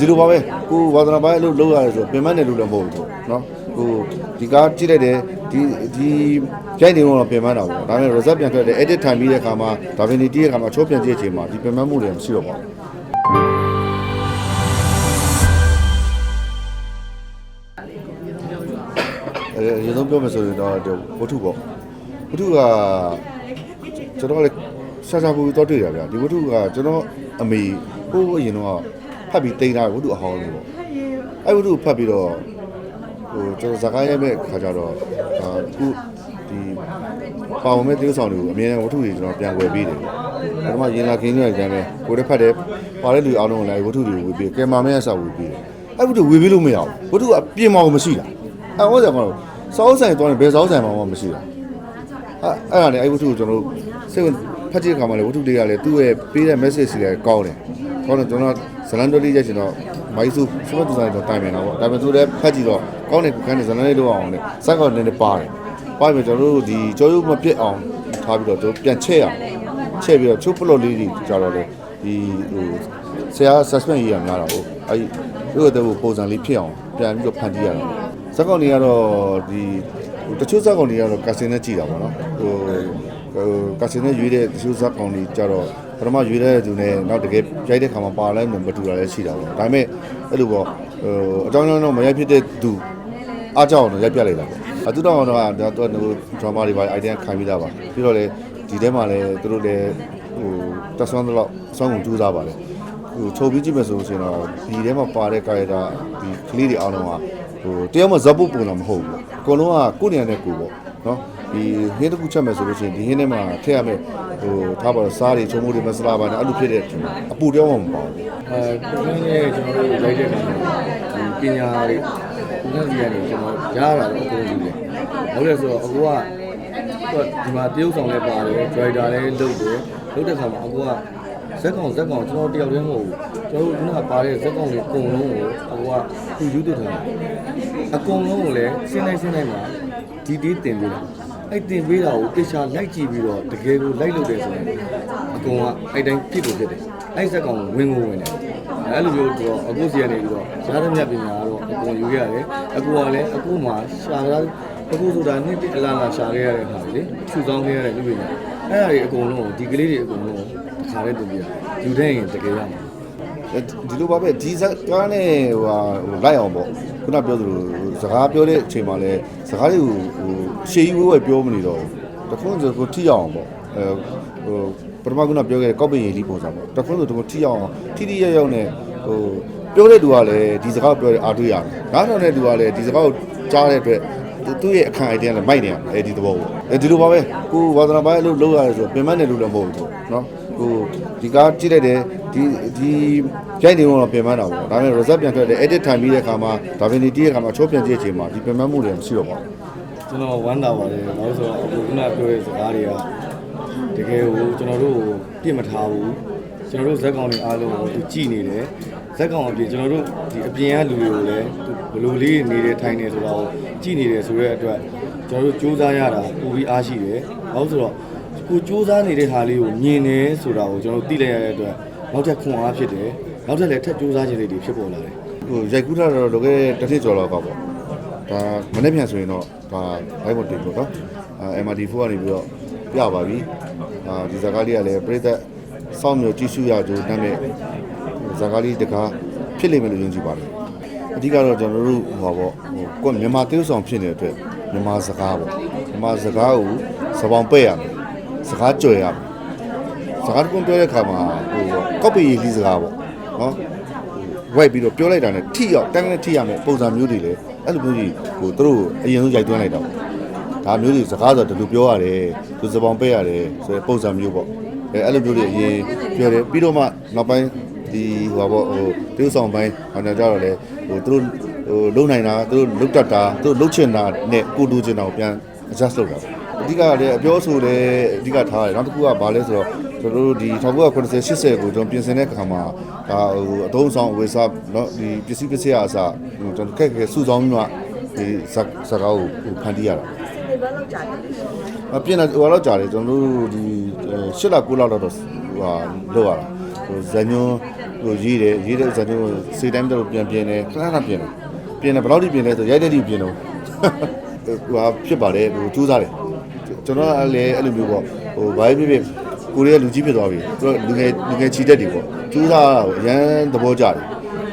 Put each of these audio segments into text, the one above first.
ဒီလိုပါပဲကိုဝါသနာပါအလုပ်လုပ်ရတယ်ဆိုပင်မနဲ့လို့လည်းမဟုတ်ဘူးနော်ကိုဒီကားကြည့်လိုက်တယ်ဒီဒီရိုက်နေတော့ပင်မတာပေါ့ဒါပေမဲ့ result ပြန်ထွက်တယ် edit ထိုင်ပြီးတဲ့အခါမှာဒါဗင်တီးတဲ့အခါမှာချိုးပြန်ကြည့်ချိန်မှာဒီပင်မမှုတွေမရှိတော့ပါဘူးအဲရေဆုံးပြောမယ်ဆိုရင်တော့ဝတ္ထုပေါ့ဝတ္ထုကကျွန်တော်လည်းရှာရှာပူပူတော့တွေ့တာဗျာဒီဝတ္ထုကကျွန်တော်အမေဟိုးအရင်တော့ ဖတ်ပြီးတိန်တာဝတ္ထုအဟောင်းလေးပေါ့အဲဝတ္ထုဖတ်ပြီးတော့ဟိုကျွန်တော်ဇာကားရိုက်မဲ့ခါကျတော့အာခုဒီပါဝင်မဲ့တိရစ္ဆာန်တွေကိုအမြဲတမ်းဝတ္ထုတွေကျွန်တော်ပြန်ဝယ်ပေးတယ်ပထမရင်လာခင်းကြီးကြမ်းပဲကိုယ်တစ်ဖက်တည်းပါတဲ့လူအားလုံးကိုလည်းဝတ္ထုတွေဝယ်ပေးကဲမာမဲအဆောက်ဝယ်ပေးတယ်အဲဝတ္ထုဝယ်ပေးလို့မရဘူးဝတ္ထုကပြင်မအောင်မရှိတာအဲဟောကြကတော့စောင်းဆိုင်သွားရင်ဘယ်စောင်းဆိုင်မှမရှိတာအဲအဲ့ဒါနဲ့အဲဝတ္ထုကိုကျွန်တော်တို့စိတ်ဝင်ဖတ်ကြည့်ခါမှလည်းဝတ္ထုတွေကလည်းသူ့ရဲ့ပေးတဲ့ message တွေကကောင်းတယ်ကောင်းတော့ကျွန်တော် ဇလန်တိုလေးရက်ချင်တော့မိုင်းစုစမတ်တူဆိုင်တော့တိုင်မြန်တာပေါ့ဒါပေမဲ့သူလည်းဖတ်ကြည့်တော့ကောင်းတယ်ခုခန်းနေဇလန်လေးလောက်အောင်လေစက်ကောနည်းနည်းပါတယ်ပါပြီကျွန်တော်တို့ဒီကြောရုပ်မပြတ်အောင်ထားပြီးတော့ကျွန်တော်ပြန်ချက်ရအောင်ချက်ပြီးတော့ချုပ်ပလော့လေးတွေကြတော့လေဒီဟိုဆရာ suspend ရေးရများတာဟုတ်အဲဒီတို့ရဲ့တဲ့ပုံစံလေးဖြစ်အောင်ပြန်ပြီးတော့ဖန်တီးရတာစက်ကောနေကတော့ဒီတချို့စက်ကောနေကတော့ကာစင်နဲ့ကြည်တာပေါ့နော်ဟိုဟိုကာစင်နဲ့ရွေးတဲ့တချို့စက်ကောနေကြတော့ ပထမရွေးတဲ့သူနဲ့နောက်တကယ်ရိုက်တဲ့ခါမှာပါလိုက်မှမတူတာလည်းရှိတာပေါ့ဒါပေမဲ့အဲ့လိုပေါ့ဟိုအကြောင်းကြောင့်တော့မရိုက်ဖြစ်တဲ့သူအားကြောင့်တော့ရိုက်ပြလိုက်တာပေါ့အတူတော့တော့ဒါတော့ဟို drama တွေပါ idea ခိုင်းပြီးသားပါပြီးတော့လေဒီထဲမှာလည်းသူတို့လည်းဟိုတက်ဆွမ်းတော့ဆောင်းကုန်ကြိုးစားပါတယ်ဟိုချုပ်ပြီးကြည့်မယ်ဆိုလို့ရှိရင်တော့ဒီထဲမှာပါတဲ့ character ဒီကလေးတွေအားလုံးကဟိုတယောက်မှဇက်ပုတ်ပုံတော့မဟုတ်ဘူးအကုန်လုံးကကိုယ့်နေရာနဲ့ကိုယ်ပေါ့နော် ဒီဟင်းတစ်ခုချက်မယ်ဆိုလို့ရှိရင်ဒီဟင်းထဲမှာထည့်ရမယ်ဟိုထားပါတော့စားတွေချုံမိုးတွေမစလာပါနဲ့အဲ့လိုဖြစ်တဲ့အချိန်မှာအပူတယောက်မှမပေါ့ဘူးအဲပုံစံနဲ့ကျွန်တော်တို့လိုက်တဲ့အခါမှာဒီပညာတွေပုံစံစီကနေကျွန်တော်ရတာတော့အကုန်ကြီးတယ်။ဟုတ်လဲဆိုတော့အကူကသူကဒီမှာတရုပ်ဆောင်လည်းပါတယ် driver လည်းလုပ်တယ်လုပ်တဲ့အခါမှာအကူကဇက်ကောင်ဇက်ကောင်ကျွန်တော်တယောက်တည်းမဟုတ်ဘူးကျွန်တော်တို့ခုနကပါတဲ့ဇက်ကောင်တွေအကုန်လုံးကိုအကူကသူယူသွထားတယ်အကုန်လုံးကိုလည်းရှင်းလိုက်ရှင်းလိုက်မှာဒီဒီတင်ပေးတာ အဲ့တင်ပေးတာကိုတေချာလိုက်ကြည့်ပြီးတော့တကယ်ကိုလိုက်လုပ်တယ်ဆိုရင်အကုန်ကအဲ့တိုင်းဖြစ်လို့ဖြစ်တယ်အဲ့ဇက်ကောင်ဝင်ကိုဝင်တယ်အဲ့လိုမျိုးတော့အခုစီကနေပြီးတော့ရှားသမျှပညာကတော့အကုန်ယူခဲ့ရတယ်အခုကလည်းအခုမှရှာတာအခုဆိုတာနှစ်တစ်အလားလားရှာခဲ့ရတဲ့ဟာလေထူဆောင်ခဲ့ရတဲ့လူပညာအဲ့ဒါတွေအကုန်လုံးကိုဒီကလေးတွေအကုန်လုံးကိုတစ်ခါတည်းတူပြရယူတဲ့ရင်တကယ်ရမှာ ဒီလိုပါပဲဒီဇက်ကားနဲ့ဟိုဟာဟိုလိုက်အောင်ပေါ့ခုနပြောသလိုစကားပြောတဲ့အချိန်မှာလဲစကားတွေကိုဟိုရှေးကြီးဝဲဝဲပြောမနေတော့ဘူးတခုံးဆိုကိုထိအောင်ပေါ့အဲဟိုပထမခုနပြောခဲ့တဲ့ကောက်ပင်ရည်လေးပုံစံပေါ့တခုံးဆိုတခုထိအောင်ထိထိရောက်ရောက်နဲ့ဟိုပြောတဲ့သူကလည်းဒီစကားကိုပြောတဲ့အားတွေ့ရတယ်နားထောင်တဲ့သူကလည်းဒီစကားကိုကြားတဲ့အတွက်သူ့ရဲ့အခန့်အတိုင်းလည်းမိုက်နေရတယ်အဲဒီသဘောပေါ့အဲဒီလိုပါပဲကိုဝါသနာပိုင်းအလုပ်လုပ်ရတယ်ဆိုပင်မနဲ့လို့လည်းမဟုတ်ဘူးเนาะ ဟိုဒီကားကြည့်လိုက်တယ်ဒီဒီရိုက်နေတော့ပြင်ပန်းတာပေါ့ဒါပေမဲ့ result ပြန်ထွက်တယ် edit ထိုင်ပြီးတဲ့အခါမှာဒါပင်ဒီတီးတဲ့အခါမှာချိုးပြန်ကြည့်အချိန်မှာဒီပြင်ပန်းမှုတွေမရှိတော့ပါဘူးကျွန်တော်ဝမ်းသာပါတယ်ဘာလို့ဆိုတော့အခုခုနပြောတဲ့စကားတွေကတကယ်ကိုကျွန်တော်တို့ကိုပြစ်မထားဘူးကျွန်တော်တို့ဇက်ကောင်တွေအားလုံးကိုသူကြည်နေတယ်ဇက်ကောင်အပြင်ကျွန်တော်တို့ဒီအပြင်ကလူတွေကိုလည်းသူဘယ်လိုလေးနေတယ်ထိုင်နေဆိုတာကိုကြည်နေတယ်ဆိုတဲ့အတွက်ကျွန်တော်တို့စူးစမ်းရတာပူပြီးအားရှိတယ်ဘာလို့ဆိုတော့ ကိုစူးစမ်းနေတဲ့ဟာလေးကိုမြင်တယ်ဆိုတာကိုကျွန်တော်တို့သိလိုက်ရတဲ့အတွက်နောက်ထပ်ခွန်အားဖြစ်တယ်နောက်ထပ်လည်းထပ်စူးစမ်းခြင်းတွေဖြစ်ပေါ်လာတယ်ဟိုရိုက်ကူးထားတော့လောကတစ်နှစ်ကျော်လောက်ကပေါ့ဒါမနေ့ပြန်ဆိုရင်တော့ဒါဘိုင်းမတင်ပေါ့နော်အဲ MRT4 ကနေပြီးတော့ပြပါပြီအာဒီဇာကားလေးကလည်းပြိသက်စောင့်မျိုးကြည့်ရှုရကြိုးနာမည်ဇာကားလေးတကားဖြစ်လိမ့်မယ်လို့ယုံကြည်ပါတယ်အဓိကတော့ကျွန်တော်တို့ဟောပေါ့ဟိုကိုယ်မြန်မာတေးဆောင်ဖြစ်နေတဲ့အတွက်မြန်မာစကားပေါ့မြန်မာစကားကိုစပောင်ပဲ့ရမယ် စကားကြွယ်ရမယ်စကားတကွန်ပြောတဲ့အခါမှာဟိုကော့ပီရေးလေးစကားပေါ့နော်ဝိုက်ပြီးတော့ပြောလိုက်တာနဲ့ထိရောက်တန်းနဲ့ထိရမယ်ပုံစံမျိုးတွေလေအဲ့လိုမျိုးကြီးဟိုသူတို့အရင်ဆုံးရိုက်သွင်းလိုက်တာပေါ့ဒါမျိုးတွေစကားဆိုတော့ဒီလိုပြောရတယ်သူစပောင်ပေးရတယ်ဆိုတဲ့ပုံစံမျိုးပေါ့အဲအဲ့လိုမျိုးတွေအရင်ပြောတယ်ပြီးတော့မှနောက်ပိုင်းဒီဟိုပါပေါ့ဟိုတေးဆောင်ပိုင်းဟောကြတော့လေဟိုသူတို့ဟိုလုံနိုင်တာသူတို့လုတ်တတ်တာသူတို့လုတ်ချင်တာနဲ့ကိုတူချင်တာကိုပြန် adjust လုပ်တာ အဓိကလည်းအပြောဆိုလည်းအဓိကထားရတယ်နောက်တစ်ခုကဘာလဲဆိုတော့ကျွန်တော်တို့ဒီ1980 80ကိုကျွန်တော်ပြင်ဆင်တဲ့အခါမှာဒါဟိုအသုံးဆောင်ဝေစားเนาะဒီပစ္စည်းပစ္စည်းအစားဟိုကျွန်တော်ခက်ခဲစုဆောင်ပြီးမှဒီဇက်ဇက်ကားကိုဟိုဖန်တီးရတာ ဒီဘက်လောက်ကြာတယ်လေ အပြင်တော့ဟိုတော့ကြာတယ်ကျွန်တော်တို့ဒီ၈လ9လတော့တော့ဟိုဟာလောက်ရတာဟိုဇညွန်းဟ ဟိုရေးတယ်ရေးတဲ့ဥစ္စာမျိုးစေတိုင်းတော့ပြန်ပြင်တယ်ခဏခဏပြင်တယ်ပြင်တယ်ဘယ်လောက်ထိပြင်လဲဆိုရိုက်တဲ့ထိပြင်တော့ ဟိုဟာဖြစ်ပါတယ်ဟိုစူးစားတယ် ကျွန်တော်ကလည်းအဲ့လိုမျိုးပေါ့ဟိုဘာဖြစ်ဖြစ်ကိုရီးယားလူကြီးဖြစ်သွားပြီသူတို့လူငယ်လူငယ်ချီတက်တွေပေါ့ကျူးစားတာကိုအရန်သဘောကျတယ်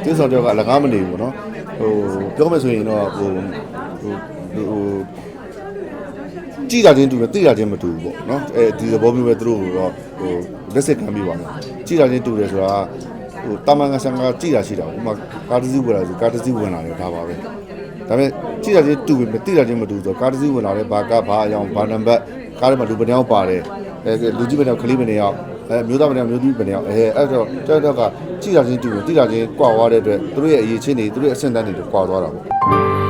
ကျူးစားတော့ကအလကားမနေဘူးပေါ့နော်ဟိုပြောမယ်ဆိုရင်တော့ဟိုဟိုဟိုကြည်တာချင်းတူတယ်သိတာချင်းမတူဘူးပေါ့နော်အဲဒီသဘောမျိုးပဲသူတို့ကတော့ဟိုလက်စစ်ခံပြီးပါမယ်ကြည်တာချင်းတူတယ်ဆိုတာဟိုတာမန်ကဆန်ကကြည်တာရှိတာဥမာကာတစီးဝင်လာဆိုကာတစီးဝင်လာတယ်ဒါပါပဲ ဒါပေမဲ့ကြည့်တာချင်းတူပြီမသိတာချင်းမတူဆိုတော့ကားတစ်စီးဝင်လာတယ်ဘာကဘာအယောင်ဘာနံပါတ်ကားထဲမှာလူပန်းယောက်ပါတယ်အဲလူကြီးပန်းယောက်ကလေးပန်းယောက်အဲမျိုးသားပန်းယောက်မျိုးသမီးပန်းယောက်အဲအဲ့တော့တော်တော်ကကြည့်တာချင်းတူပြီသိတာချင်းကွာသွားတဲ့အတွက်သူတို့ရဲ့အရေးချင်းတွေသူတို့ရဲ့အဆင့်တန်းတွေကွာသွားတာပေါ့